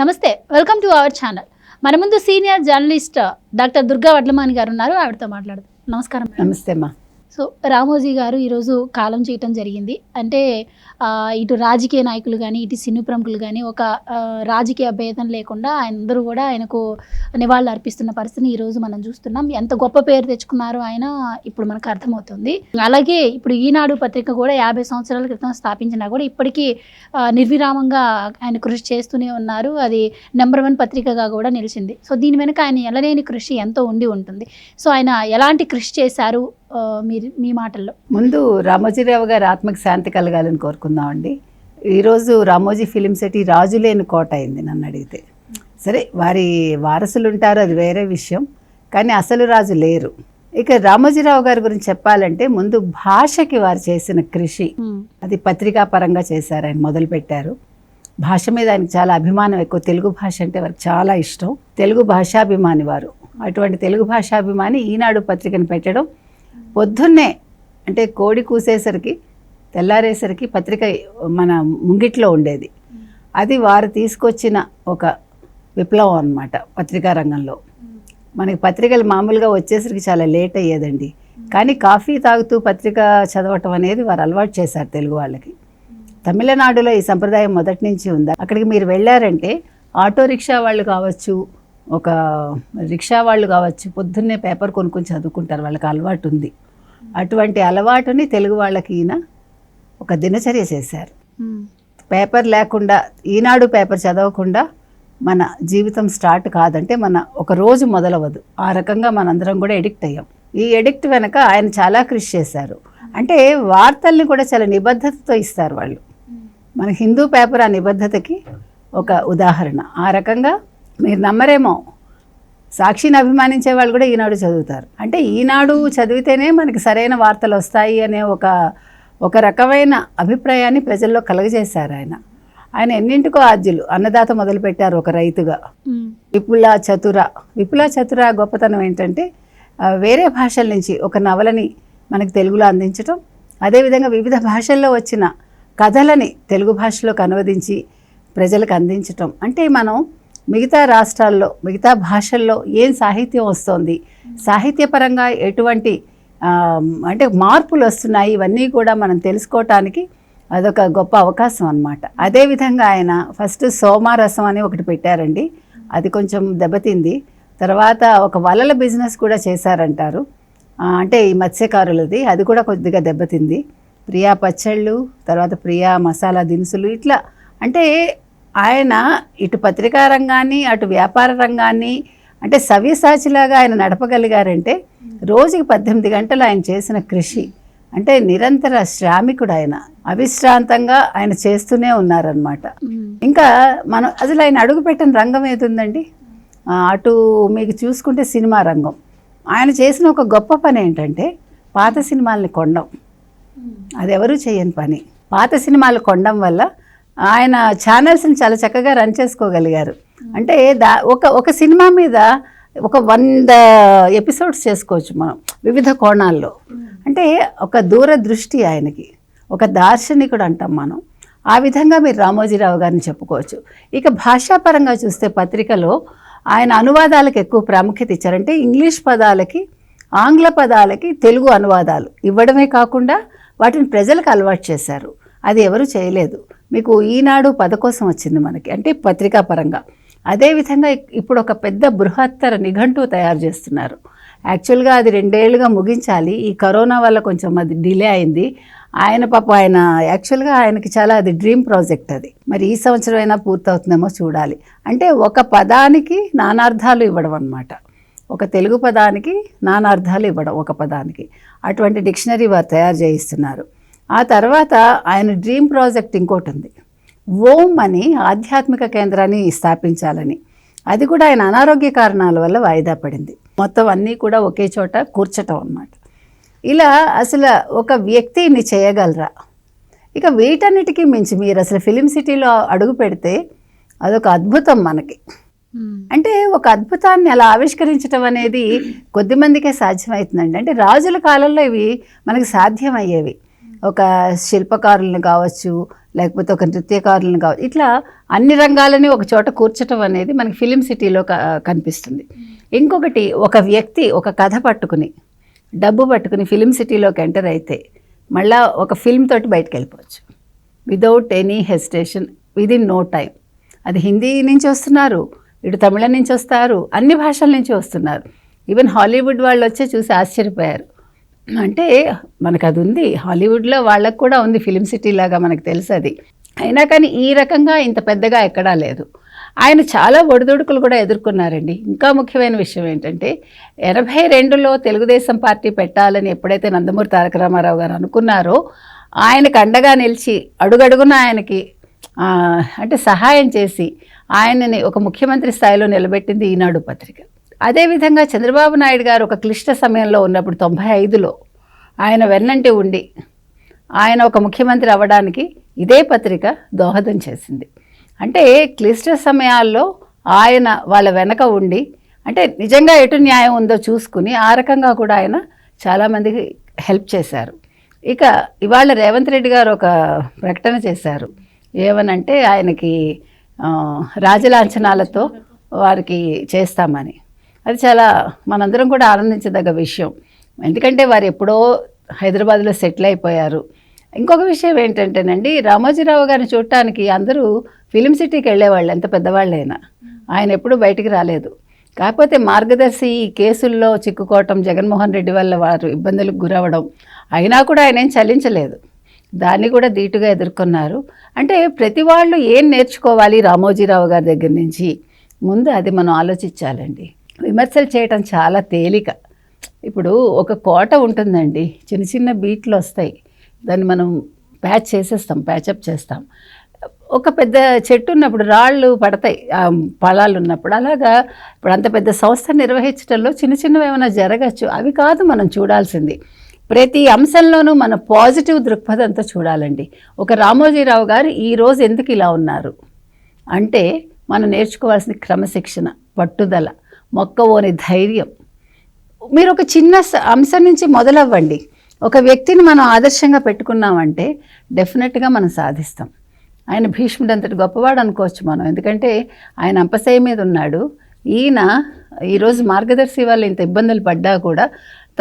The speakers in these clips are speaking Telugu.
నమస్తే వెల్కమ్ టు అవర్ ఛానల్. మన ముందు senior journalist doctor Durga Vadlamani garu ఉన్నారు ఆవిడతో మాట్లాడదాం. నమస్కారం నమస్తే అమ్మా. సో రామోజీ గారు ఈరోజు కాలం చేయటం జరిగింది. అంటే ఇటు రాజకీయ నాయకులు కానీ ఇటు సినీ ప్రముఖులు కానీ ఒక రాజకీయ భేదం లేకుండా ఆయన అందరూ కూడా ఆయనకు నివాళులు అర్పిస్తున్న పరిస్థితిని ఈరోజు మనం చూస్తున్నాం. ఎంత గొప్ప పేరు తెచ్చుకున్నారు ఆయన ఇప్పుడు మనకు అర్థమవుతుంది. అలాగే ఇప్పుడు ఈనాడు పత్రిక కూడా యాభై సంవత్సరాల క్రితం స్థాపించినా కూడా ఇప్పటికీ నిర్విరామంగా ఆయన కృషి చేస్తూనే ఉన్నారు. అది నెంబర్ వన్ పత్రికగా కూడా నిలిచింది. సో దీని వెనుక ఆయన ఎలలేని కృషి ఎంతో ఉండి ఉంటుంది. సో ఆయన ఎలాంటి కృషి చేశారు? మీరు మీ మాటల్లో. ముందు రామోజీరావు గారి ఆత్మకి శాంతి కలగాలని కోరుకుందామండి. ఈరోజు రామోజీ ఫిలిం సిటీ రాజులేని కోట అయింది నన్ను అడిగితే. సరే వారి వారసులు ఉంటారు అది వేరే విషయం. కానీ అసలు రాజు లేరు. ఇక రామోజీరావు గారి గురించి చెప్పాలంటే ముందు భాషకి వారు చేసిన కృషి. అది పత్రికా పరంగా చేశారు ఆయన మొదలుపెట్టారు భాష మీద ఆయనకు చాలా అభిమానం ఎక్కువ. తెలుగు భాష అంటే వారికి చాలా ఇష్టం. తెలుగు భాషాభిమాని వారు. అటువంటి తెలుగు భాషాభిమాని ఈనాడు పత్రికను పెట్టడం పొద్దున్నే అంటే కోడి కూసేసరికి తెల్లారేసరికి పత్రిక మన ముంగిట్లో ఉండేది. అది వారు తీసుకొచ్చిన ఒక విప్లవం అనమాట పత్రికా రంగంలో. మనకి పత్రికలు మామూలుగా వచ్చేసరికి చాలా లేట్ అయ్యేదండి. కానీ కాఫీ తాగుతూ పత్రిక చదవటం అనేది వారు అలవాటు చేశారు తెలుగు వాళ్ళకి. తమిళనాడులో ఈ సంప్రదాయం మొదటి నుంచి ఉందా? అక్కడికి మీరు వెళ్ళారంటే ఆటో రిక్షా వాళ్ళు కావచ్చు ఒక రిక్షా వాళ్ళు కావచ్చు పొద్దున్నే పేపర్ కొనుక్కొని చదువుకుంటారు వాళ్ళకి అలవాటు ఉంది. అటువంటి అలవాటుని తెలుగు వాళ్ళకి ఈయన ఒక దినచర్య చేశారు. పేపర్ లేకుండా ఈనాడు పేపర్ చదవకుండా మన జీవితం స్టార్ట్ కాదంటే మన ఒక రోజు మొదలవదు ఆ రకంగా మనందరం కూడా ఎడిక్ట్ అయ్యాం. ఈ ఎడిక్ట్ వెనక ఆయన చాలా కృషి చేశారు. అంటే వార్తల్ని కూడా చాలా నిబద్ధతతో ఇస్తారు వాళ్ళు. మన హిందూ పేపర్ ఆ నిబద్ధతకి ఒక ఉదాహరణ. ఆ రకంగా మీరు నమ్మరేమో. సాక్షిని అభిమానించే వాళ్ళు కూడా ఈనాడు చదువుతారు. అంటే ఈనాడు చదివితేనే మనకి సరైన వార్తలు వస్తాయి అనే ఒక ఒక రకమైన అభిప్రాయాన్ని ప్రజల్లో కలగజేశారు ఆయన. ఆయన ఎన్నింటికో ఆద్యులు. అన్నదాత మొదలుపెట్టారు ఒక రైతుగా. విపుల చతుర. విపుల చతుర గొప్పతనం ఏంటంటే వేరే భాషల నుంచి ఒక నవలని మనకి తెలుగులో అందించటం అదేవిధంగా వివిధ భాషల్లో వచ్చిన కథలని తెలుగు భాషలోకి అనువదించి ప్రజలకు అందించటం. అంటే మనం మిగతా రాష్ట్రాల్లో మిగతా భాషల్లో ఏం సాహిత్యం వస్తోంది? సాహిత్యపరంగా ఎటువంటి అంటే మార్పులు వస్తున్నాయి? ఇవన్నీ కూడా మనం తెలుసుకోవటానికి అదొక గొప్ప అవకాశం అనమాట అదేవిధంగా ఆయన ఫస్ట్ సోమారసం అని ఒకటి పెట్టారండి. అది కొంచెం దెబ్బతింది. తర్వాత ఒక వలల బిజినెస్ కూడా చేశారంటారు. అంటే ఈ మత్స్యకారులది. అది కూడా కొద్దిగా దెబ్బతింది. ప్రియా పచ్చళ్ళు తర్వాత ప్రియా మసాలా దినుసులు ఇట్లా. అంటే ఆయన ఇటు పత్రికా రంగాన్ని అటు వ్యాపార రంగాన్ని అంటే సవ్యసాచిలాగా ఆయన నడపగలిగారంటే రోజుకి పద్దెనిమిది గంటలు ఆయన చేసిన కృషి. అంటే నిరంతర శ్రామికుడు ఆయన. అవిశ్రాంతంగా ఆయన చేస్తూనే ఉన్నారనమాట ఇంకా మనం అసలు ఆయన అడుగుపెట్టిన రంగం ఏదుందండి? అటు మీకు చూసుకుంటే సినిమా రంగం. ఆయన చేసిన ఒక గొప్ప పని ఏంటంటే పాత సినిమాల్ని కొనడం. అది ఎవరు చేయని పని. పాత సినిమాలు కొనడం వల్ల ఆయన ఛానల్స్ని చాలా చక్కగా రన్ చేసుకోగలిగారు. అంటే దా ఒక ఒక సినిమా మీద ఒక వంద ఎపిసోడ్స్ చేసుకోవచ్చు మనం వివిధ కోణాల్లో. అంటే ఒక దూరదృష్టి ఆయనకి ఒక దార్శనికుడు అంటాం మనం. ఆ విధంగా మీరు రామోజీరావు గారిని చెప్పుకోవచ్చు. ఇక భాషాపరంగా చూస్తే పత్రికలో ఆయన అనువాదాలకు ఎక్కువ ప్రాముఖ్యత ఇచ్చారంటే ఇంగ్లీష్ పదాలకి ఆంగ్ల పదాలకి తెలుగు అనువాదాలు ఇవ్వడమే కాకుండా వాటిని ప్రజలకు అలవాటు చేశారు. అది ఎవరు చేయలేదు. మీకు ఈనాడు పద కోసం వచ్చింది మనకి. అంటే పత్రికా పరంగా అదేవిధంగా ఇప్పుడు ఒక పెద్ద బృహత్తర నిఘంటు తయారు చేస్తున్నారు. యాక్చువల్గా అది రెండేళ్ళుగా ముగించాలి. ఈ కరోనా వల్ల కొంచెం అది డిలే అయింది. ఆయన పాప ఆయన యాక్చువల్గా ఆయనకి చాలా అది డ్రీమ్ ప్రాజెక్ట్ అది. మరి ఈ సంవత్సరం అయినా పూర్తవుతుందేమో చూడాలి. అంటే ఒక పదానికి నానార్థాలు ఇవ్వడం అన్నమాట. ఒక తెలుగు పదానికి నానార్థాలు ఇవ్వడం ఒక పదానికి. అటువంటి డిక్షనరీ వారు తయారు చేయిస్తున్నారు. ఆ తర్వాత ఆయన డ్రీమ్ ప్రాజెక్ట్ ఇంకోటి ఉంది ఓం అని ఆధ్యాత్మిక కేంద్రాన్ని స్థాపించాలని. అది కూడా ఆయన అనారోగ్య కారణాల వల్ల వాయిదా పడింది. మొత్తం అన్నీ కూడా ఒకే చోట కూర్చటం అన్నమాట. ఇలా అసలు ఒక వ్యక్తిని చేయగలరా? ఇక వీటన్నిటికీ మించి మీరు అసలు ఫిలిం సిటీలో అడుగు పెడితే అదొక అద్భుతం మనకి. అంటే ఒక అద్భుతాన్ని అలా ఆవిష్కరించడం అనేది కొద్ది మందికే సాధ్యమవుతుందండి. అంటే రాజుల కాలంలో ఇవి మనకి సాధ్యమయ్యేవి. ఒక శిల్పకారులను కావచ్చు లేకపోతే ఒక నృత్యకారులను కావచ్చు ఇట్లా అన్ని రంగాలని ఒక చోట కూర్చటం అనేది మనకి ఫిలిం సిటీలో కనిపిస్తుంది. ఇంకొకటి ఒక వ్యక్తి ఒక కథ పట్టుకుని డబ్బు పట్టుకుని ఫిలిం సిటీలోకి ఎంటర్ అయితే మళ్ళా ఒక ఫిల్మ్ తోటి బయటకు వెళ్ళిపోవచ్చు. Without any hesitation within no time అది హిందీ నుంచి వస్తున్నారు ఇటు తమిళం నుంచి వస్తారు అన్ని భాషల నుంచి వస్తున్నారు. ఈవెన్ హాలీవుడ్ వాళ్ళు వచ్చే చూసి ఆశ్చర్యపోయారు. అంటే మనకు అది ఉంది హాలీవుడ్లో వాళ్ళకు కూడా ఉంది ఫిలిం సిటీ లాగా మనకు తెలుసు అది అయినా కానీ ఈ రకంగా ఇంత పెద్దగా ఎక్కడా లేదు. ఆయన చాలా ఒడిదుడుకులు కూడా ఎదుర్కొన్నారండి. ఇంకా ముఖ్యమైన విషయం ఏంటంటే ఎనభై రెండులో తెలుగుదేశం పార్టీ పెట్టాలని ఎప్పుడైతే నందమూరి తారక రామారావు గారు అనుకున్నారో ఆయనకు అండగా నిలిచి అడుగడుగున ఆయనకి అంటే సహాయం చేసి ఆయనని ఒక ముఖ్యమంత్రి స్థాయిలో నిలబెట్టింది ఈనాడు పత్రిక. అదేవిధంగా చంద్రబాబు నాయుడు గారు ఒక క్లిష్ట సమయంలో ఉన్నప్పుడు తొంభై ఐదులో ఆయన వెన్నంటి ఉండి ఆయన ఒక ముఖ్యమంత్రి అవ్వడానికి ఇదే పత్రిక దోహదం చేసింది. అంటే క్లిష్ట సమయాల్లో ఆయన వాళ్ళ వెనక ఉండి అంటే నిజంగా ఎటు న్యాయం ఉందో చూసుకుని ఆ రకంగా కూడా ఆయన చాలామందికి హెల్ప్ చేశారు. ఇక ఇవాళ రేవంత్ రెడ్డి గారు ఒక ప్రకటన చేశారు. ఏమనంటే ఆయనకి రాజలాంఛనాలతో వారికి చేస్తామని. అది చాలా మనందరం కూడా ఆనందించదగ్గ విషయం. ఎందుకంటే వారు ఎప్పుడో హైదరాబాద్లో సెటిల్ అయిపోయారు. ఇంకొక విషయం ఏంటంటేనండి రామోజీరావు గారిని చూడటానికి అందరూ ఫిలిం సిటీకి వెళ్ళేవాళ్ళు ఎంత పెద్దవాళ్ళైనా. ఆయన ఎప్పుడూ బయటికి రాలేదు. కాకపోతే మార్గదర్శి ఈ కేసుల్లో చిక్కుకోవటం జగన్మోహన్ రెడ్డి వల్ల వారు ఇబ్బందులకు గురవడం అయినా కూడా ఆయన ఏం చలించలేదు. దాన్ని కూడా ధీటుగా ఎదుర్కొన్నారు. అంటే ప్రతి వాళ్ళు ఏం నేర్చుకోవాలి రామోజీరావు గారి దగ్గర నుంచి? ముందు అది మనం ఆలోచించాలండి. విమర్శలు చేయటం చాలా తేలిక. ఇప్పుడు ఒక కోట ఉంటుందండి. చిన్న చిన్న బీట్లు వస్తాయి. దాన్ని మనం ప్యాచ్ చేసేస్తాం ప్యాచప్ చేస్తాం. ఒక పెద్ద చెట్టు ఉన్నప్పుడు రాళ్ళు పడతాయి. ఆ పొలాలు ఉన్నప్పుడు అలాగా ఇప్పుడు అంత పెద్ద సంస్థ నిర్వహించడంలో చిన్న చిన్నవి ఏమైనా జరగచ్చు. అవి కాదు మనం చూడాల్సింది. ప్రతి అంశంలోనూ మన పాజిటివ్ దృక్పథంతో చూడాలండి. ఒక రామోజీరావు గారు ఈరోజు ఎందుకు ఇలా ఉన్నారు? అంటే మనం నేర్చుకోవాల్సిన క్రమశిక్షణ పట్టుదల. మొక్కవోని ధైర్యం. మీరు ఒక చిన్న స- అంశం నుంచి మొదలవ్వండి. ఒక వ్యక్తిని మనం ఆదర్శంగా పెట్టుకున్నామంటే డెఫినెట్గా మనం సాధిస్తాం. ఆయన భీష్ముడు అంతటి గొప్పవాడు అనుకోవచ్చు మనం. ఎందుకంటే ఆయన అంపశయ మీద ఉన్నాడు. ఈయన ఈరోజు మార్గదర్శి వాళ్ళు ఇంత ఇబ్బందులు పడ్డా కూడా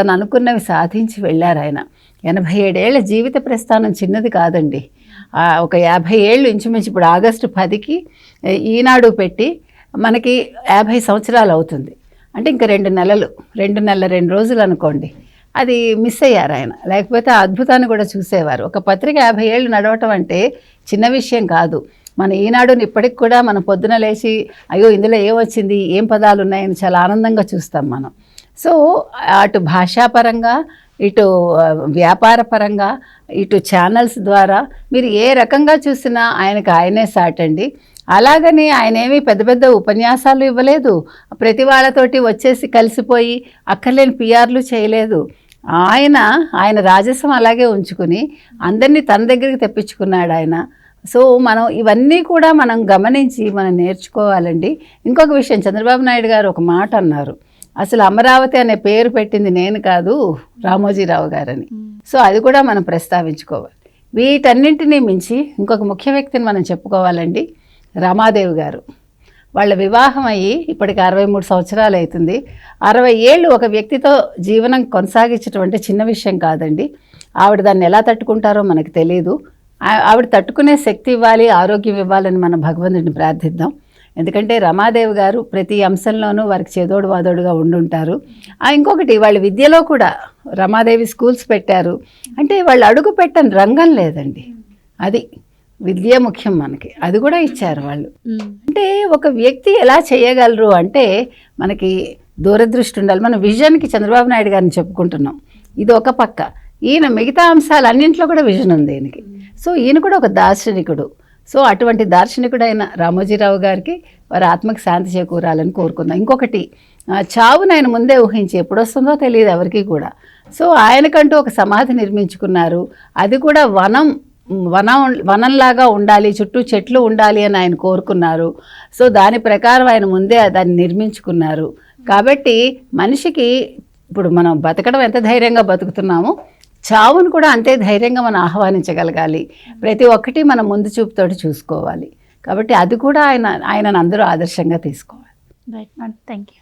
తను అనుకున్నవి సాధించి వెళ్ళారు ఆయన. ఎనభై ఏడేళ్ళ జీవిత ప్రస్థానం చిన్నది కాదండి. ఒక యాభై ఏళ్ళు ఇంచుమించు ఇప్పుడు ఆగస్టు పదికి ఈనాడు పెట్టి మనకి యాభై సంవత్సరాలు అవుతుంది. అంటే ఇంకా రెండు నెలలు రెండు నెలల రెండు రోజులు అనుకోండి. అది మిస్ అయ్యారు ఆయన. లేకపోతే ఆ అద్భుతాన్ని కూడా చూసేవారు. ఒక పత్రిక యాభై ఏళ్ళు నడవటం అంటే చిన్న విషయం కాదు. మన ఈనాడుని ఇప్పటికి కూడా మనం పొద్దున లేచి అయ్యో ఇందులో ఏమొచ్చింది ఏం పదాలు ఉన్నాయని చాలా ఆనందంగా చూస్తాం మనం. సో అటు భాషాపరంగా ఇటు వ్యాపారపరంగా ఇటు ఛానల్స్ ద్వారా మీరు ఏ రకంగా చూసినా ఆయనకు ఆయనే సాటండి. అలాగని ఆయన ఏమీ పెద్ద పెద్ద ఉపన్యాసాలు ఇవ్వలేదు. ప్రతి వాళ్ళతోటి వచ్చేసి కలిసిపోయి అక్కర్లేని పిఆర్లు చేయలేదు. ఆయన ఆయన రాజస్వం అలాగే ఉంచుకుని అందరినీ తన దగ్గరికి తెప్పించుకున్నాడు ఆయన. సో మనం ఇవన్నీ కూడా మనం గమనించి మనం నేర్చుకోవాలండి. ఇంకొక విషయం చంద్రబాబు నాయుడు గారు ఒక మాట అన్నారు. అసలు అమరావతి అనే పేరు పెట్టింది నేను కాదు రామోజీరావు గారని. సో అది కూడా మనం ప్రస్తావించుకోవాలి. వీటన్నింటినీ మించి ఇంకొక ముఖ్య వ్యక్తిని మనం చెప్పుకోవాలండి. రమాదేవి గారు. వాళ్ళ వివాహం అయ్యి ఇప్పటికి అరవై మూడు సంవత్సరాలు అవుతుంది అరవై ఏళ్ళు ఒక వ్యక్తితో జీవనం కొనసాగించడం అంటే చిన్న విషయం కాదండి. ఆవిడ దాన్ని ఎలా తట్టుకుంటారో మనకు తెలియదు ఆవిడ తట్టుకునే శక్తి ఇవ్వాలి ఆరోగ్యం ఇవ్వాలని మనం భగవంతుడిని ప్రార్థిద్దాం. ఎందుకంటే రమాదేవి గారు ప్రతి అంశంలోనూ వారికి చేదోడు వాదోడుగా ఉండుంటారు. ఆ, ఇంకొకటి వాళ్ళ విద్యలో కూడా రమాదేవి స్కూల్స్ పెట్టారు. అంటే వాళ్ళు అడుగు పెట్టని రంగం లేదండి. అది విద్య ముఖ్యం మనకి. అది కూడా ఇచ్చారు వాళ్ళు. అంటే ఒక వ్యక్తి ఎలా చేయగలరు అంటే మనకి దూరదృష్టి ఉండాలి. మన విజన్కి చంద్రబాబు నాయుడు గారిని చెప్పుకుంటున్నాం. ఇది ఒక పక్క. ఈయన మిగతా అంశాలు అన్నింట్లో కూడా విజన్ ఉంది ఈయనకి. సో ఈయన కూడా ఒక దార్శనికుడు. సో అటువంటి దార్శనికుడైన రామోజీరావు గారికి వారి ఆత్మకి శాంతి చేకూరాలని కోరుకుందాం. ఇంకొకటి ఆ, చావును ఆయన ముందే ఊహించి ఎప్పుడు వస్తుందో తెలియదు ఎవరికి కూడా. సో ఆయనకంటూ ఒక సమాధి నిర్మించుకున్నారు. అది కూడా వనం వనం వనంలాగా ఉండాలి చుట్టూ చెట్లు ఉండాలి అని ఆయన కోరుకున్నారు. సో దాని ప్రకారం ఆయన ముందే దాన్ని నిర్మించుకున్నారు. కాబట్టి మనిషికి ఇప్పుడు మనం బతకడం ఎంత ధైర్యంగా బతుకుతున్నామో చావును కూడా అంతే ధైర్యంగా మనం ఆహ్వానించగలగాలి. ప్రతి ఒక్కటి మనం ముందు చూపుతోటి చూసుకోవాలి. కాబట్టి అది కూడా ఆయన ఆయనను అందరూ ఆదర్శంగా తీసుకోవాలి. Thank you